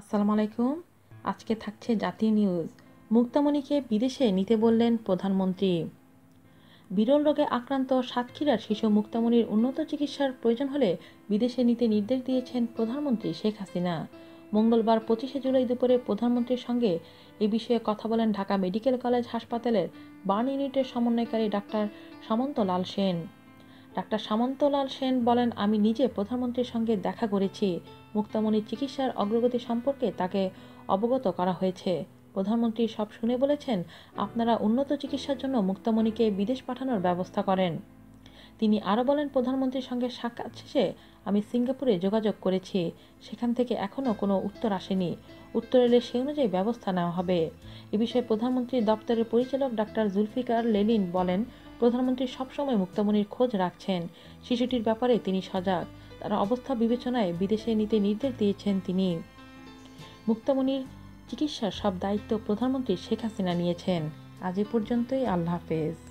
আসসালামু আলাইকুম। আজকে থাকছে জাতীয় নিউজ। মুক্তামণিকে বিদেশে নিতে বললেন প্রধানমন্ত্রী। বিরল রোগে আক্রান্ত সাতক্ষীরার শিশু মুক্তামণির উন্নত চিকিৎসার প্রয়োজন হলে বিদেশে নিতে নির্দেশ দিয়েছেন প্রধানমন্ত্রী শেখ হাসিনা। মঙ্গলবার পঁচিশে জুলাই দুপুরে প্রধানমন্ত্রীর সঙ্গে এ বিষয়ে কথা বলেন ঢাকা মেডিকেল কলেজ হাসপাতালের বার্ন ইউনিটের সমন্বয়কারী ডাক্তার সামন্ত লাল সেন। ডাক্তার সামন্তলাল সেন বলেন, আমি নিজে প্রধানমন্ত্রীর সঙ্গে দেখা করেছি। মুক্তামণির চিকিৎসার অগ্রগতি সম্পর্কে তাকে অবগত করা হয়েছে। প্রধানমন্ত্রী সব শুনে বলেছেন, আপনারা উন্নত চিকিৎসার জন্য মুক্তামণিকে বিদেশ পাঠানোর ব্যবস্থা করেন। তিনি আরও বলেন, প্রধানমন্ত্রীর সঙ্গে সাক্ষাৎ শেষে আমি সিঙ্গাপুরে যোগাযোগ করেছি। সেখান থেকে এখনও কোনো উত্তর আসেনি। উত্তর এলে সে অনুযায়ী ব্যবস্থা নেওয়া হবে। এ বিষয়ে প্রধানমন্ত্রীর দপ্তরের পরিচালক ডাক্তার জুলফিকার লেলিন বলেন, প্রধানমন্ত্রী সবসময় মুক্তামণির খোঁজ রাখছেন। শিশুটির ব্যাপারে তিনি সজাগ। তার অবস্থা বিবেচনায় বিদেশে নিতে নির্দেশ দিয়েছেন তিনি। মুক্তামণির চিকিৎসার সব দায়িত্ব প্রধানমন্ত্রী শেখ হাসিনা নিয়েছেন। আজ এ পর্যন্তই। আল্লাহ হাফেজ।